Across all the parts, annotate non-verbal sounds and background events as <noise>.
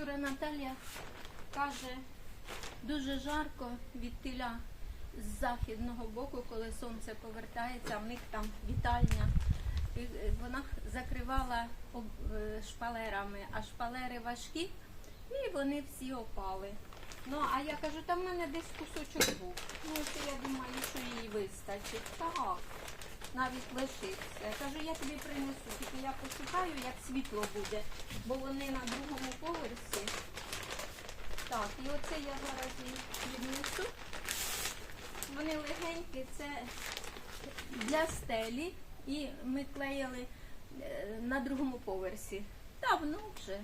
Вчора Наталя каже, дуже жарко від тиля з західного боку, коли сонце повертається, в них там вітальня. І е, вона закривала е, шпалерами, а шпалери важкі, і вони всі опали. Ну, а я кажу, там в мене десь кусочок був. Ну, то я думаю, що їй вистачить. Так, навіть лишиться. Я кажу, я тобі принесу, тільки я почекаю, як світло буде, бо вони на другому поверсі. Так, і оце я зараз їх віднесу. Вони легенькі, це для стелі. І ми клеїли е, на другому поверсі. Давно вже.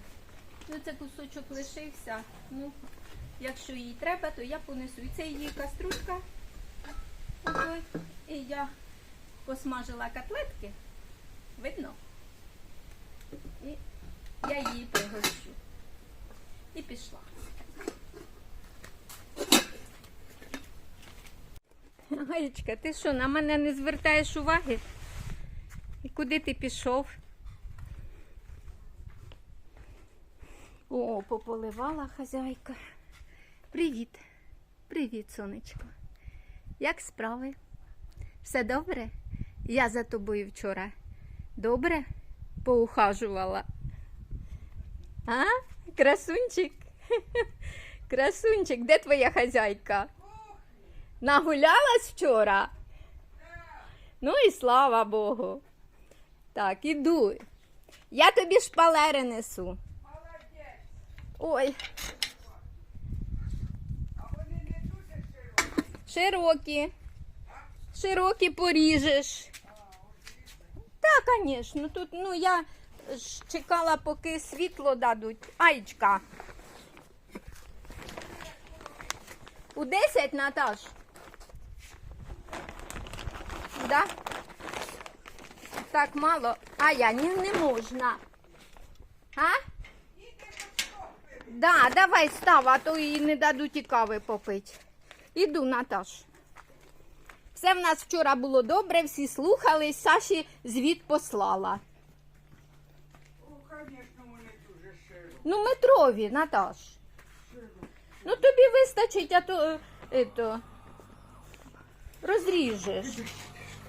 Ну, це кусочок лишився. Ну, якщо їй треба, то я понесу. І це її каструлька. Ой, і я посмажила котлетки. Видно? І я її пригощу. І пішла. Гаєчка, ти що, на мене не звертаєш уваги? І куди ти пішов? О, пополивала хазяйка. Привіт. Привіт, сонечко. Як справи? Все добре? Я за тобою вчора. Добре? Поухажувала. А? Красунчик? <laughs> Красунчик, де твоя хазяйка? Нагулялась вчора? Ну і слава Богу. Так, іду. Я тобі шпалери несу. Ой. А вони не дуже Широкі. Широкі поріжеш. Так, звісно. Тут, ну, я ж чекала, поки світло дадуть. Айчка. У 10, Наташ? Да? Так мало. А я не, не можна. А? Да, давай став, а то і не дадуть і кави попити. Іду, Наташ. Все в нас вчора було добре, всі слухали, Саші звіт послала. Ну, метрові, Наташ. Ну тобі вистачить, а то е, ето, розріжеш.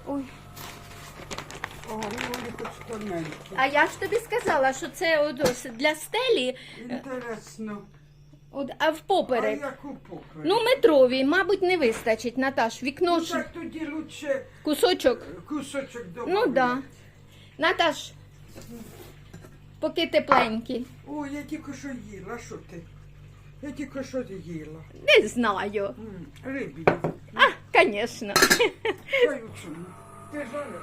Ой. А я ж тобі сказала, що це для стелі, Інтересно. От, а А впоперек. яку поперек? Ну, метрові, мабуть, не вистачить, Наташ. Вікно Ну, ж так тоді лучше кусочок. кусочок добавити. Ну да. Наташ, поки тепленькі. О, я тільки що їла, що ти? Я тільки що їла. Не знаю. М, Рибі. А, звісно. Твою чому? Ти жарила?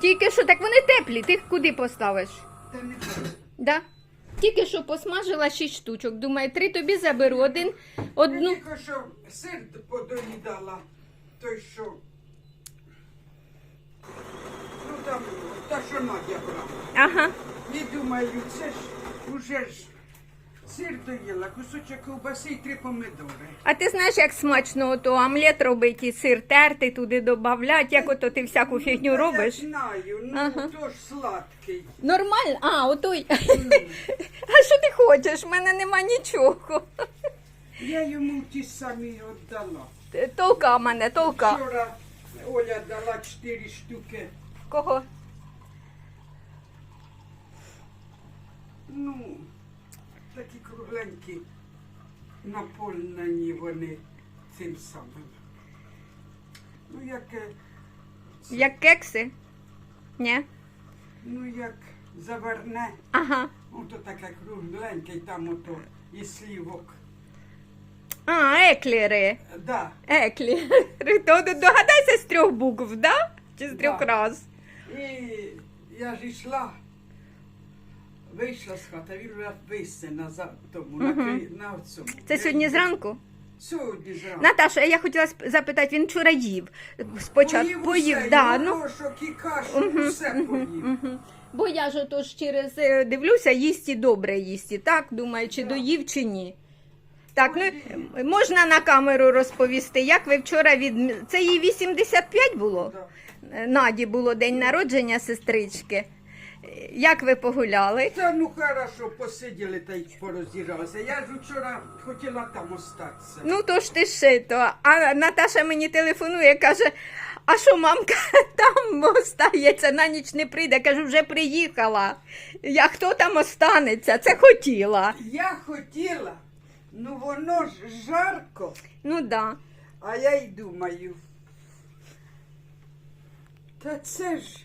Тільки що, так вони теплі, ти їх куди поставиш? Та не знаю. Да? Тільки що посмажила 6 штучок. Думаю, три тобі заберу, один, одну. Я тільки що сир подоїдала. Той, що... Ну там, та, що Надя брала. Ага. Не думаю, це ж уже ж сир доїла, кусочок ковбаси і три помидори. А ти знаєш, як смачно ото омлет робить і сир терти туди додавлять, як ото ти всяку фігню Ну, робиш? Я знаю, ну Ага. то ж сладкий. Нормально? А, отой. <laughs> А що ти хочеш? У мене нема нічого. Я йому ті самі віддала. Толка мене, толка. Вчора Оля дала чотири штуки. Кого? Ну, такі кругленькі, наповнені вони цим самим. Ну, як, е, Як кекси? Ні? ну, як заверне, Ага. ото таке кругленьке, і там ото і слівок. А, еклери. Да. Еклери. То догадайся з трьох букв, да? Чи з трьох Да. раз? І я ж йшла, вийшла з хати, він вже висне на за- тому, на, кри- на цьому. Це сьогодні зранку? Сьогодні зранку. Наташа, я хотіла сп- запитати, він вчора їв. Спочатку поїв, усе, да, і ну, горошок, і кашу, усе поїв. бо я ж отож через е, дивлюся, їсть і добре їсть. І так, думаю, чи доїв, чи ні. Так, ну е, можна на камеру розповісти, як ви вчора від. Це їй 85 було? Да. Е, Наді було день народження сестрички. Як ви погуляли? Та ну хорошо, посиділи та й пороз'їжджалися. Я ж вчора хотіла там остатися. Ну то ж ти шито. А Наташа мені телефонує, каже. А що мамка <laughs> там остається, на ніч не прийде. Кажу, вже приїхала. Я хто там останеться? Це хотіла. Я хотіла, ну воно ж жарко, Ну да. а я й думаю. Та це ж.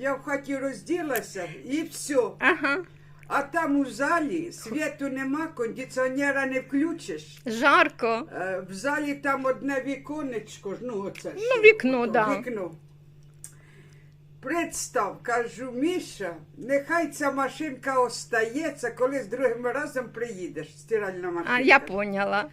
Я в хаті розділася і все. Ага. А там у залі світу нема, кондиціонера не включиш. Жарко. Е, В залі там одне віконечко, ну оце. Ну, вікно, ото, да. Вікно. Представ, кажу, Міша, нехай ця машинка остається, коли з другим разом приїдеш, стиральна машинка. А я поняла.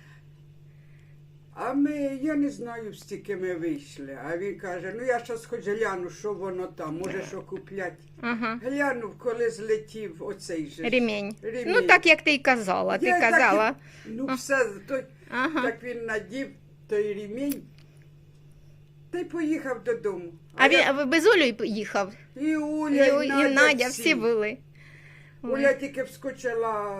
А ми, я не знаю, стільки ми вийшли. А він каже, ну я щас хоч гляну, що воно там, може що куплять. Ага. Глянув, коли злетів оцей же. Ремінь. ремінь. Ну так як ти й казала. Ти Я так і- казала. Ну все, той, Ага. так він надів той ремінь. Та й поїхав додому. А він я- а ви без Олі їхав? і Оля, І, і, Надя всі були. Оля тільки вскочила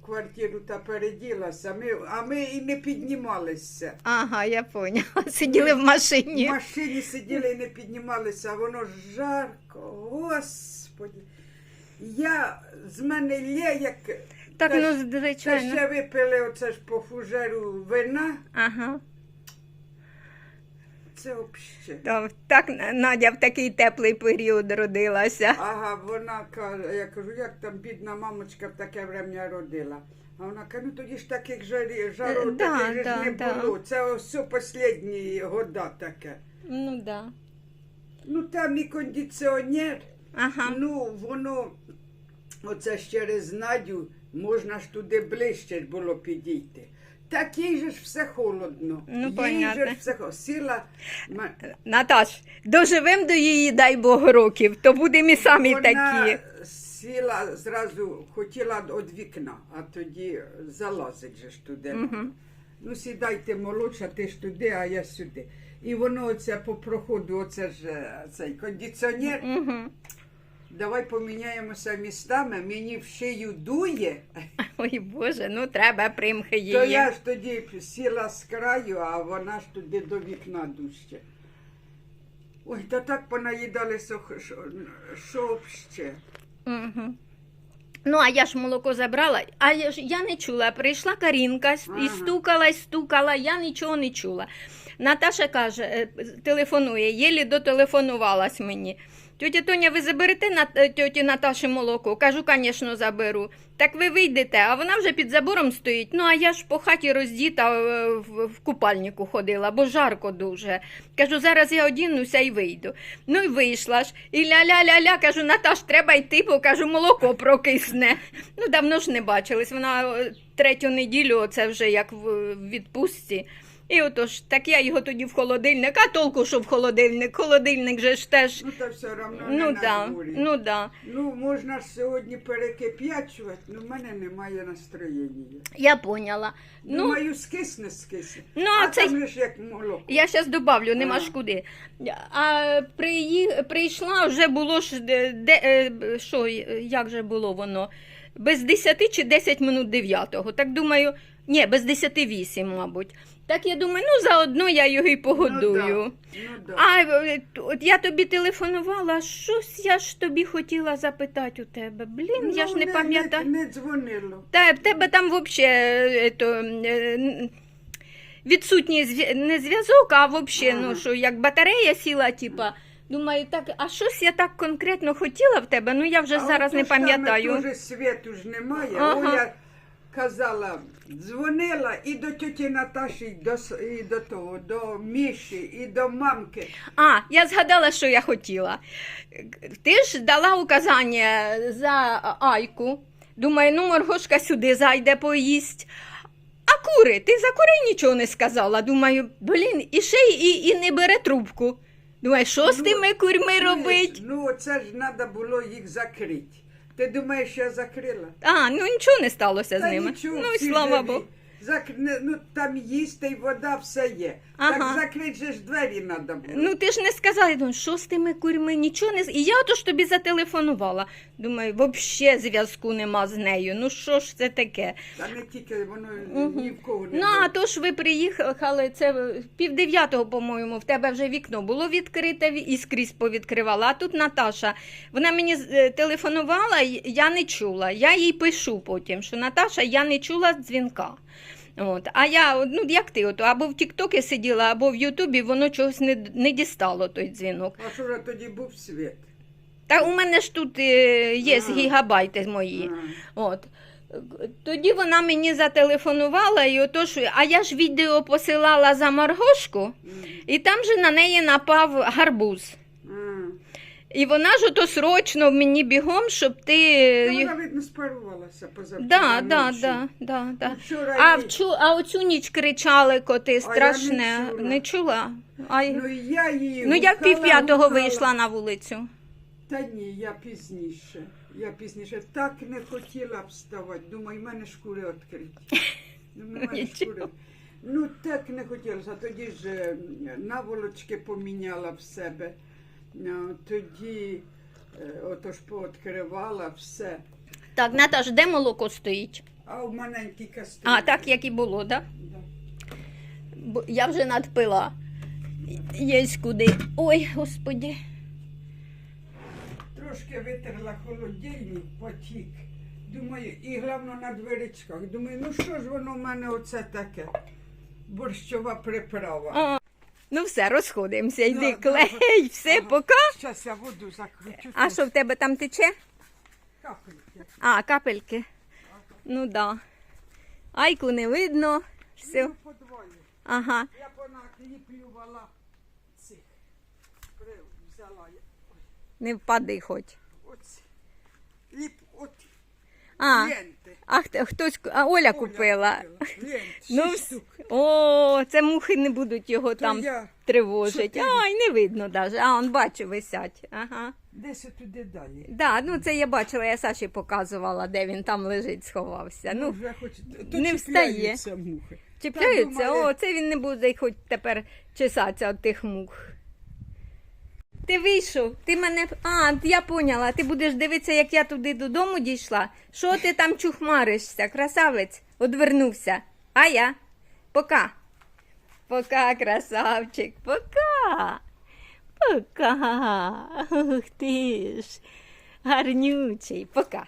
в квартиру та переділася, ми, а ми і не піднімалися. Ага, я поняла. <laughs> Сиділи в машині. В машині сиділи і не піднімалися, а воно жарко, господи. Я з мене лє, як Так, та ну ж- та ще випили оце ж по фужеру вина. Ага. Це взагалі. То Так Надя в такий теплий період родилася. Ага, вона каже, я кажу, як там бідна мамочка в таке врем'я родила. А вона каже, ну тоді ж таких жарі, жару, Е, да, таких да, ж не да. було. Це все останні года таке. Ну да. Ну там і кондиціонер, Ага. ну воно, оце ж через Надю, можна ж туди ближче було підійти. Такий же ж все холодно. Ну, Їй понятно. же ж все сіла. ма- Наташ, доживем до її, дай Бог, років, то будемо і самі Вона такі. сіла зразу, хотіла від вікна, а тоді залазить же ж туди. Ну, сідайте молодша, ти ж туди, а я сюди. І воно оце по проходу, оце ж е, цей кондиціонер. Угу. Давай поміняємося містами, мені в шию дує, <laughs> Ой Боже, ну треба примхи її. то я ж тоді сіла з краю, а вона ж туди до вікна дужче. Ой, та так понаїдалися, що, що ще. Угу. Ну, а я ж молоко забрала, а я ж я не чула. Прийшла Карінка і Ага. стукала, і стукала, я нічого не чула. Наташа каже, е, телефонує, єлі дотелефонувалась мені. Тетя Тоня, ви заберете на е, тьоті Наташі молоко? Кажу, звісно, заберу. Так ви вийдете, а вона вже під забором стоїть. Ну, а я ж по хаті роздіта е, в, купальнику ходила, бо жарко дуже. Кажу, зараз я одінуся і вийду. Ну і вийшла ж. І ля-ля-ля-ля, кажу, Наташ, треба йти, бо кажу, молоко прокисне. Ну, давно ж не бачились. Вона е, третю неділю, оце вже як в відпустці. І отож, так я його тоді в холодильник, а толку, що в холодильник. Холодильник же ж теж. Ну, та все одно Ну не да, на дворі. ну да. Ну, можна ж сьогодні перекип'ячувати, але в мене немає настроєння. Я поняла. Ну, Думаю, скисне, скисне. Ну, а це- там ж як молоко. Я зараз добавлю, нема ж куди. А приї... прийшла, вже було ж де, де е, що, як же було воно? Без 10 чи 10 минут 9. Так думаю, ні, без 10 8, мабуть. Так я думаю, ну заодно я його і погодую. Ну, да. А е, от я тобі телефонувала, щось я ж тобі хотіла запитати у тебе. Блін, я ж не пам'ятаю. Не, не дзвонило. Та в тебе там взагалі відсутній зв'я- не зв'язок, а взагалі, ну що як батарея сіла, типа. Думаю, так, а щось я так конкретно хотіла в тебе, ну я вже А зараз не ж там пам'ятаю. Дуже світу ж немає. Ага. Оля казала, дзвонила і до тьоті Наташі, і до, і до того, до Міші, і до мамки. А, я згадала, що я хотіла. Ти ж дала указання за Айку. Думаю, ну Моргошка сюди зайде поїсть. А кури, ти за курей нічого не сказала. Думаю, блін, і ще і, і не бере трубку. Думаю, що з Ну, тими курьми робить? Ну, це ж треба було їх закрити. Ти думаєш, я закрила? А, ну нічого не сталося з Та ними. нічого, ну і слава живі. Богу. Зак... ну, там їсти і вода, все є. Ага. Так закрити же ж двері треба було. Ну ти ж не сказала, я думаю, що з тими курьми, нічого не з- І я то ж тобі зателефонувала. Думаю, взагалі зв'язку нема з нею. Ну що ж це таке? Та не тільки воно ні в кого не Ну, а то ж ви приїхали, це пів дев'ятого, по-моєму, в тебе вже вікно було відкрите ві- і скрізь повідкривала. А тут Наташа, вона мені е, телефонувала, я не чула. Я їй пишу потім, що Наташа, я не чула дзвінка. От. А я, ну як ти, от, або в Тіктокі сиділа, або в Ютубі, воно чогось не, не дістало той дзвінок. А що ж тоді був світ? Та у мене ж тут е, є А. гігабайти мої. От. Тоді вона мені зателефонувала, і отож, а я ж відео посилала за Маргошку, і там же на неї напав гарбуз. І вона ж ото срочно мені бігом, щоб ти. Та їх- вона, видно, спарувалася позавчора Да, да, ночі. да, да, да. Вчора А, вчу, а оцю ніч кричали коти я не страшне. чула. Не чула? Ай. Ну, я її Ну, я в пів п'ятого гукала. вийшла на вулицю. Та ні, я пізніше. Я пізніше так не хотіла вставати. Думаю, в мене шкури відкриті. Думаю, <laughs> в мене Нічого. шкури. Ну так не хотілося. Тоді ж е, наволочки поміняла в себе. Ну, Тоді е, отож пооткривала все. Так, Наташ, де молоко стоїть? А в маленькій кастрюлі. А, так як і було, так? Да. Бо я вже надпила. Єсть куди. Ой, господі. Трошки витерла холодильник, потік. Думаю, і головне на дверичках. Думаю, ну що ж воно в мене оце таке? Борщова приправа. А, ну все, розходимося. Йди, Да, да. клей, <laughs> все, Ага. пока. Зараз я воду закручу. А що в тебе там тече? Капельки. А, капельки. Ну да. Айку не видно. Все. Ну, подвоє. Ага. Я понакліплювала цих. При- Взяла я. Не впади хоч. Оці. Ліп, от А, ленти. А хто- хтось, а Оля купила. Ну, шість вс- штук. О, це мухи не будуть його там я чотири. Ай, не видно навіть. А, он бачу, висять. Ага. десь туди далі. Да, ну це я бачила, я Саші показувала, де він там лежить, сховався. Ну, вже хоч то не встає. чіпляються мухи. чіпляються, Та о, це він не буде хоч тепер чесатися від тих мух. Ти вийшов, ти мене. А, я поняла, ти будеш дивитися, як я туди додому дійшла. Що ти там чухмаришся, красавець? Одвернувся. А я? Пока. Пока, красавчик, пока. Пока. Ух ти ж. Гарнючий. Пока.